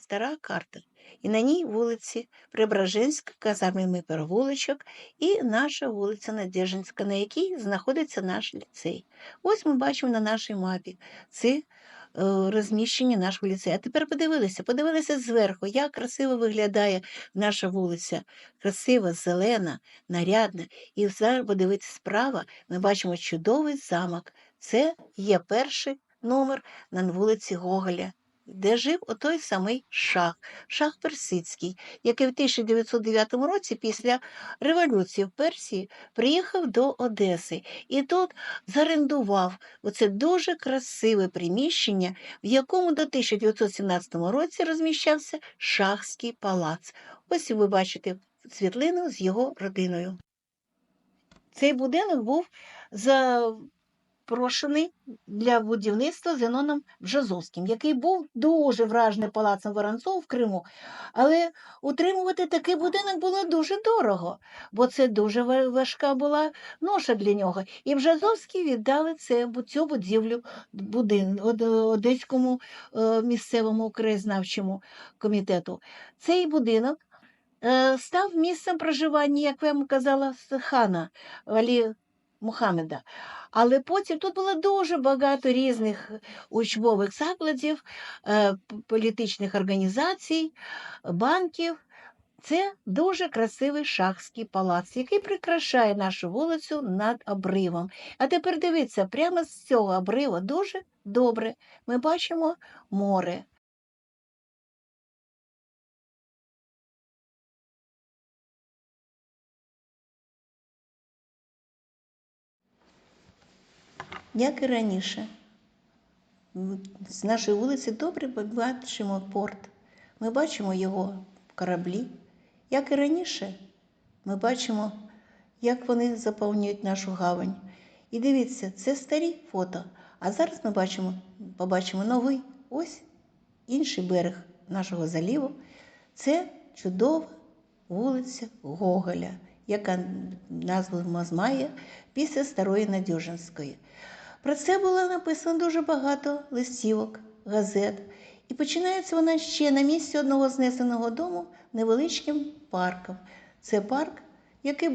стара карта. І на ній вулиці Преображенська, казарменний перевуличок і наша вулиця Надежинська, на якій знаходиться наш ліцей. Ось ми бачимо на нашій мапі це розміщення нашого ліцею. А тепер подивилися, подивилися зверху, як красиво виглядає наша вулиця. Красива, зелена, нарядна. І зараз подивитися справа, ми бачимо чудовий замок. Це є перший номер на вулиці Гоголя, де жив отой самий шах, шах Персидський, який в 1909 році після революції в Персії приїхав до Одеси і тут зарендував оце дуже красиве приміщення, в якому до 1917 році розміщався Шахський палац. Ось ви бачите світлину з його родиною. Цей будинок був запрошений для будівництва Зеноном Бжазовським, який був дуже вражений палацом Воронцов в Криму. Але утримувати такий будинок було дуже дорого, бо це дуже важка була ноша для нього. І Бжазовські віддали це, цю будівлю будин, Одеському е, місцевому краєзнавчому комітету. Цей будинок е, став місцем проживання, як я вам казала, хана Алі Мухаммеда. Але потім тут було дуже багато різних учбових закладів, е, політичних організацій, банків. Це дуже красивий шахський палац, який прикрашає нашу вулицю над обривом. А тепер дивіться, прямо з цього обрива дуже добре ми бачимо море. Як і раніше, з нашої вулиці добре бачимо порт. Ми бачимо його кораблі. Як і раніше, ми бачимо, як вони заповнюють нашу гавань. І дивіться, це старі фото. А зараз ми бачимо, побачимо новий. Ось інший берег нашого заліву. Це чудова вулиця Гоголя, яка назву має після Старої Надюжинської. Про це було написано дуже багато листівок, газет. І починається вона ще на місці одного знесеного дому невеличким парком. Це парк, який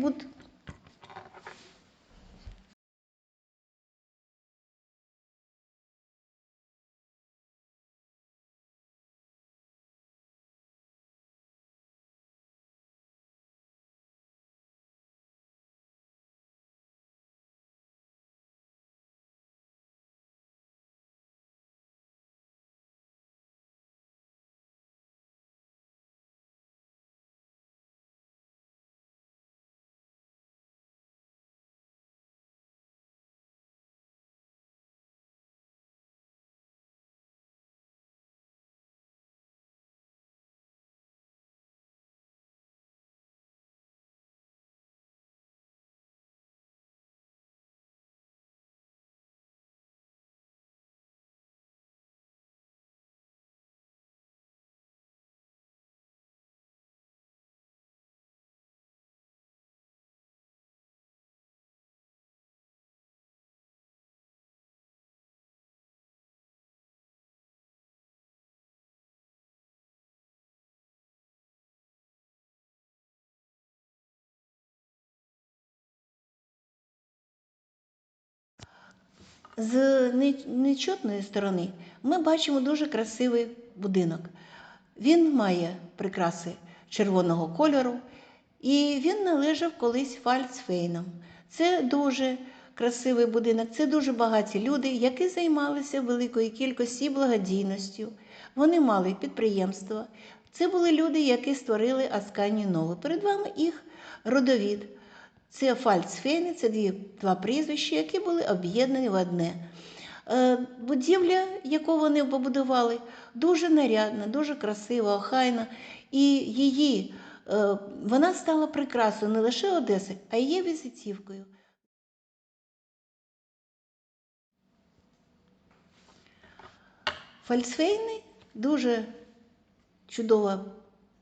З не- нечутної сторони ми бачимо дуже красивий будинок. Він має прикраси червоного кольору, і він належав колись Фальцфейнам. Це дуже красивий будинок, це дуже багаті люди, які займалися великою кількістю благодійністю. Вони мали підприємства. Це були люди, які створили Аскані Нову. Перед вами їх родовід. Фальцфейни, це дві, два прізвища, які були об'єднані в одне. Е, Будівля, яку вони побудували, дуже нарядна, дуже красива, охайна. І її, е, вона стала прикрасою не лише Одеси, а й є візитівкою. Фальцфейни дуже чудова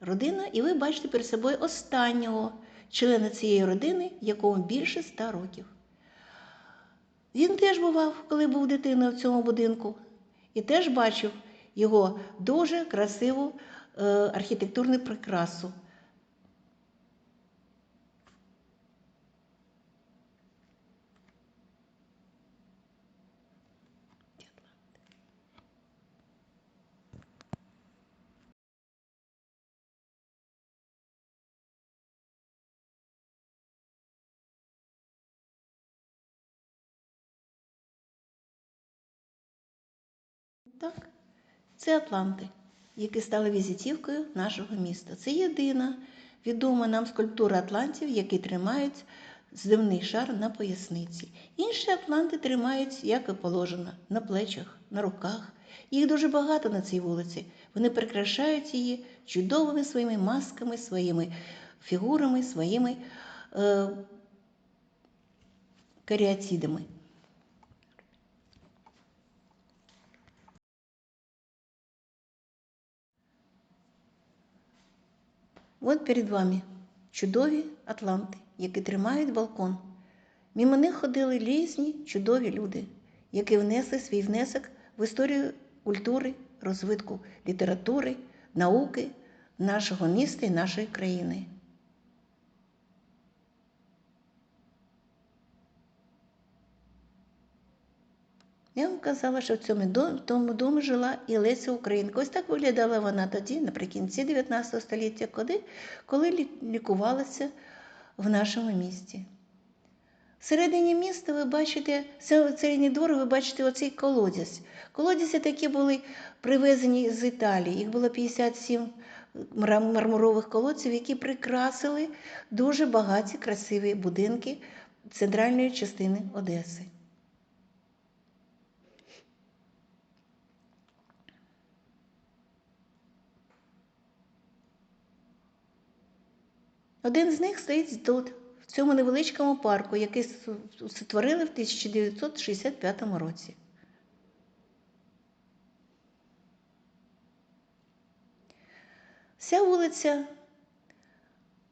родина, і ви бачите перед собою останнього члена цієї родини, якому більше ста років. Він теж бував, коли був дитиною в цьому будинку, і теж бачив, його дуже красиву е, архітектурну прикрасу. Так, це Атланти, які стали візитівкою нашого міста. Це єдина відома нам скульптура атлантів, які тримають земний шар на поясниці. Інші атланти тримають, як і положено, на плечах, на руках. Їх дуже багато на цій вулиці. Вони прикрашають її чудовими своїми масками, своїми фігурами, своїми е, каріатідами. От перед вами чудові атланти, які тримають балкон. Мімо них ходили різні чудові люди, які внесли свій внесок в історію культури, розвитку літератури, науки нашого міста і нашої країни. Я вам казала, що в цьому домі, тому домі жила і Леся Українка. Ось так виглядала вона тоді, наприкінці 19 століття, коли, коли лікувалася в нашому місті. Всередині міста ви бачите, всередині двору ви бачите оцей колодязь. Колодязі такі були привезені з Італії. Їх було 57 мармурових колодців, які прикрасили дуже багаті красиві будинки центральної частини Одеси. Один з них стоїть тут, в цьому невеличкому парку, який створили в 1965 році. Вся вулиця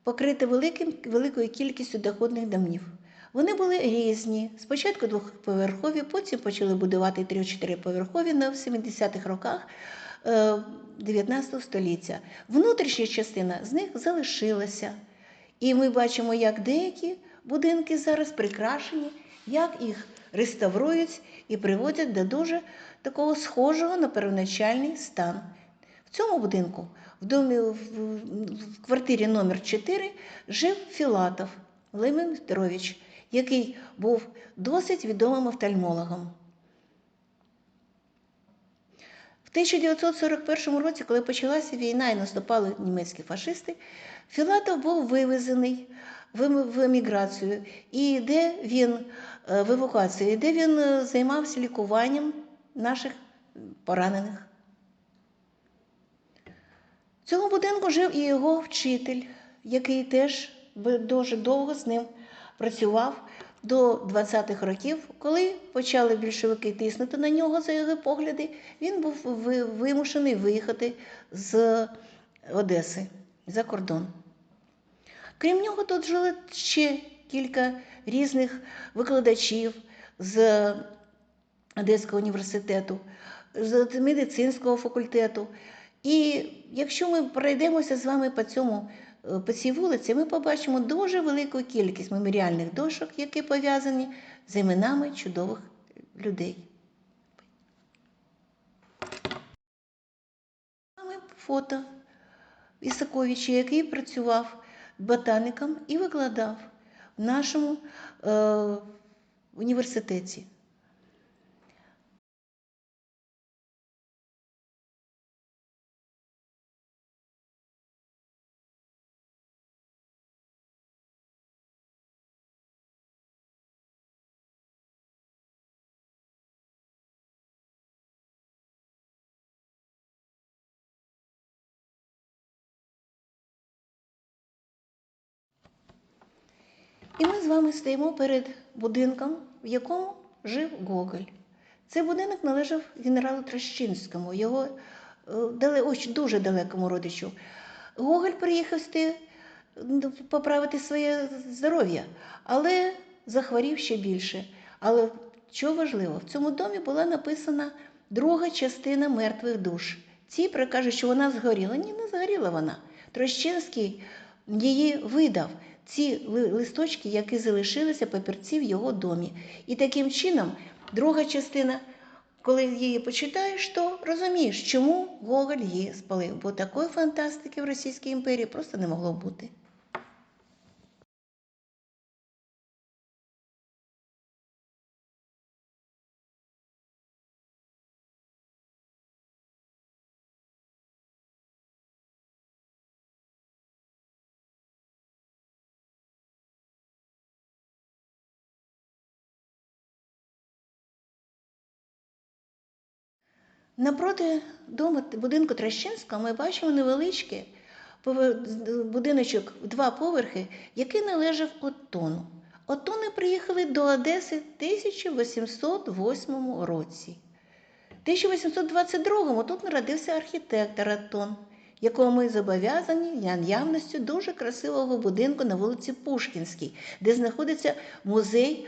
покрита великим, великою кількістю доходних домів. Вони були різні. Спочатку двохповерхові, потім почали будувати 3-4 поверхові на 70-х роках е, 19 століття. Внутрішня частина з них залишилася. І ми бачимо, як деякі будинки зараз прикрашені, як їх реставрують і приводять до дуже такого схожого на первоначальний стан. В цьому будинку, в домі в, квартирі номер 4 жив Філатов Лемін Петрович, який був досить відомим офтальмологом. В 1941 році, коли почалася війна і наступали німецькі фашисти, Філатов був вивезений в ем- еміграцію, і де він е, в евакуацію, і де він е, займався лікуванням наших поранених. В цьому будинку жив і його вчитель, який теж дуже довго з ним працював до 20-х років, коли почали більшовики тиснути на нього за його погляди, він був вимушений виїхати з Одеси за кордон. Крім нього, тут жили ще кілька різних викладачів з Одеського університету, з медицинського факультету. І якщо ми пройдемося з вами по цьому по цій вулиці, ми побачимо дуже велику кількість меморіальних дошок, які пов'язані з іменами чудових людей. Фото Ісаковича, який працював ботаніком і викладав в нашому е, університеті. І ми з вами стоїмо перед будинком, в якому жив Гоголь. Цей будинок належав генералу Трощинському, його е, дуже далекому родичу. Гоголь приїхав поправити своє здоров'я, але захворів ще більше. Але що важливо, в цьому домі була написана друга частина мертвих душ. Ці прикажуть, що вона згоріла. Ні, не згоріла вона. Трощинський її видав. Ці листочки, які залишилися папірці в його домі. І таким чином, друга частина, коли її почитаєш, то розумієш, чому Гоголь її спалив. Бо такої фантастики в Російській імперії просто не могло бути. Напроти дому будинку Трещинського ми бачимо невеличкий будиночок в два поверхи, який належав Оттону. Оттони приїхали до Одеси в 1808 році. В 1822 тут народився архітектор Оттон, якого ми зобов'язані наявністю дуже красивого будинку на вулиці Пушкінській, де знаходиться музей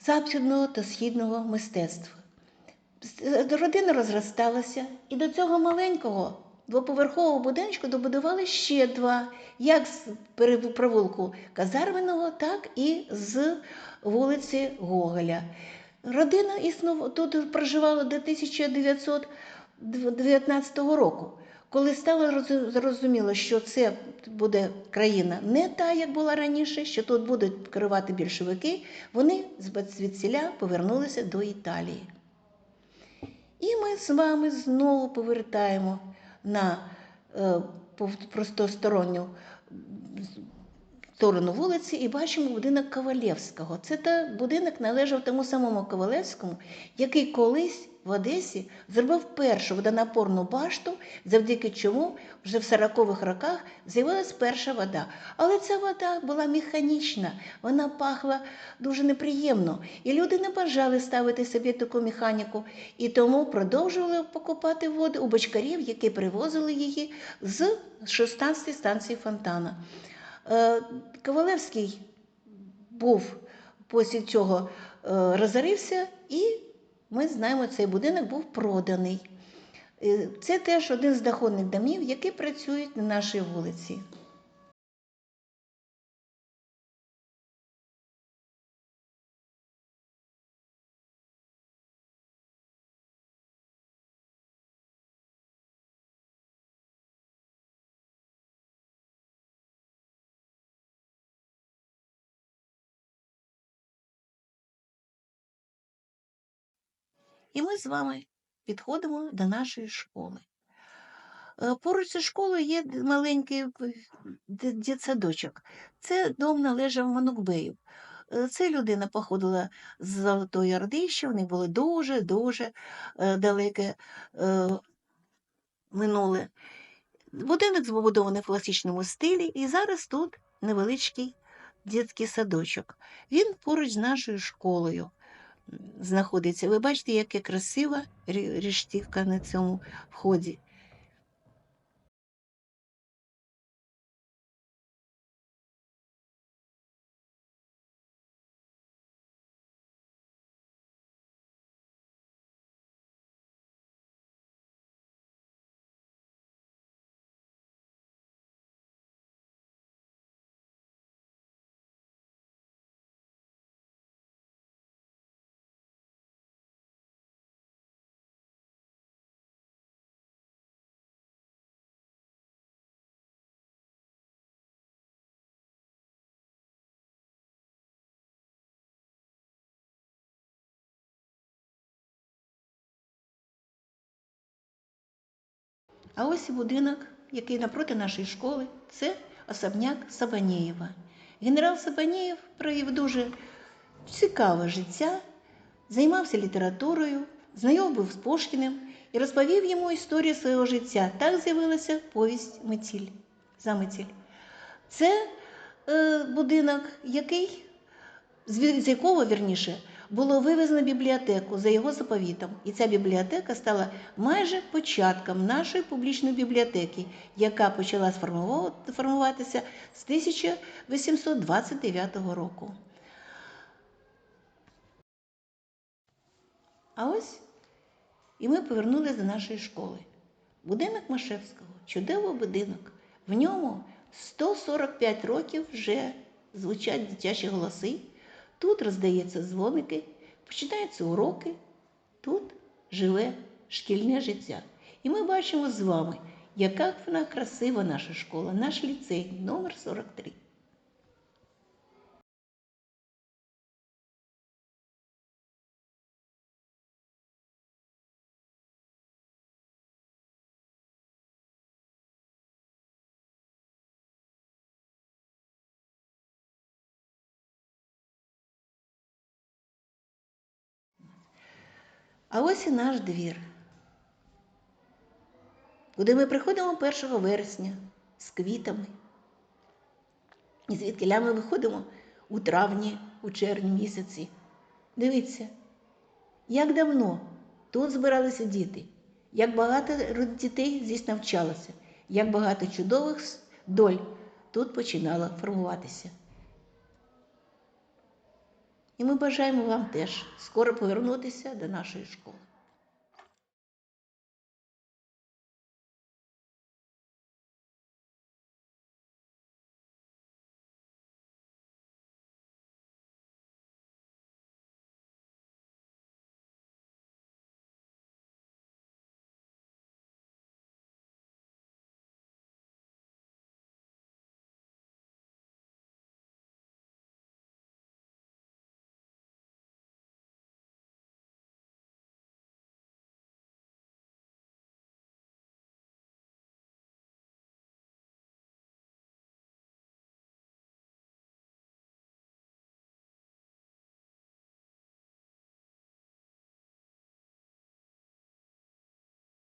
західного та східного мистецтва родина розросталася, і до цього маленького двоповерхового будиночку добудували ще два, як з провулку Казарменого, так і з вулиці Гоголя. Родина існувала тут проживала до 1919 року. Коли стало зрозуміло, що це буде країна не та, як була раніше, що тут будуть керувати більшовики, вони звідсіля повернулися до Італії. І ми з вами знову повертаємо на е, простосторонню сторону вулиці і бачимо будинок Ковалевського. Це та будинок належав тому самому Ковалевському, який колись в Одесі зробив першу водонапорну башту, завдяки чому вже в 40-х роках з'явилась перша вода. Але ця вода була механічна, вона пахла дуже неприємно. І люди не бажали ставити собі таку механіку, і тому продовжували покупати воду у бочкарів, які привозили її з 16 станції фонтана. Е, Ковалевський був після цього е, розорився і ми знаємо, цей будинок був проданий. Е, це теж один з доходних домів, які працюють на нашій вулиці. І ми з вами підходимо до нашої школи. Е, поруч зі школою є маленький дитсадочок. Це дом належав Манукбею. Е, це людина походила з Золотої Орди, що вони були дуже-дуже е, далеке минуле. Будинок збудований в класичному стилі, і зараз тут невеличкий дитячий садочок. Він поруч з нашою школою знаходиться. Ви бачите, яка красива ріштівка на цьому вході. А ось і будинок, який напроти нашої школи, це особняк Сабанєєва. Генерал Сабанєєв провів дуже цікаве життя, займався літературою, знайом був з Пушкіним і розповів йому історію свого життя. Так з'явилася повість Метіль. Заметіль. Це е, будинок, який, з якого вірніше, було вивезено бібліотеку за його заповітом, і ця бібліотека стала майже початком нашої публічної бібліотеки, яка почала формуватися з 1829 року. А ось і ми повернулися до нашої школи. Будинок Машевського чудовий будинок. В ньому 145 років вже звучать дитячі голоси. Тут роздається дзвоники, починаються уроки. Тут живе шкільне життя. І ми бачимо з вами, яка вона красива наша школа, наш ліцей номер 43. А ось і наш двір, куди ми приходимо 1 вересня з квітами. І звідки ми виходимо у травні, у червні місяці. Дивіться, як давно тут збиралися діти, як багато дітей здесь навчалося, як багато чудових доль тут починало формуватися. І ми бажаємо вам теж скоро повернутися до нашої школи.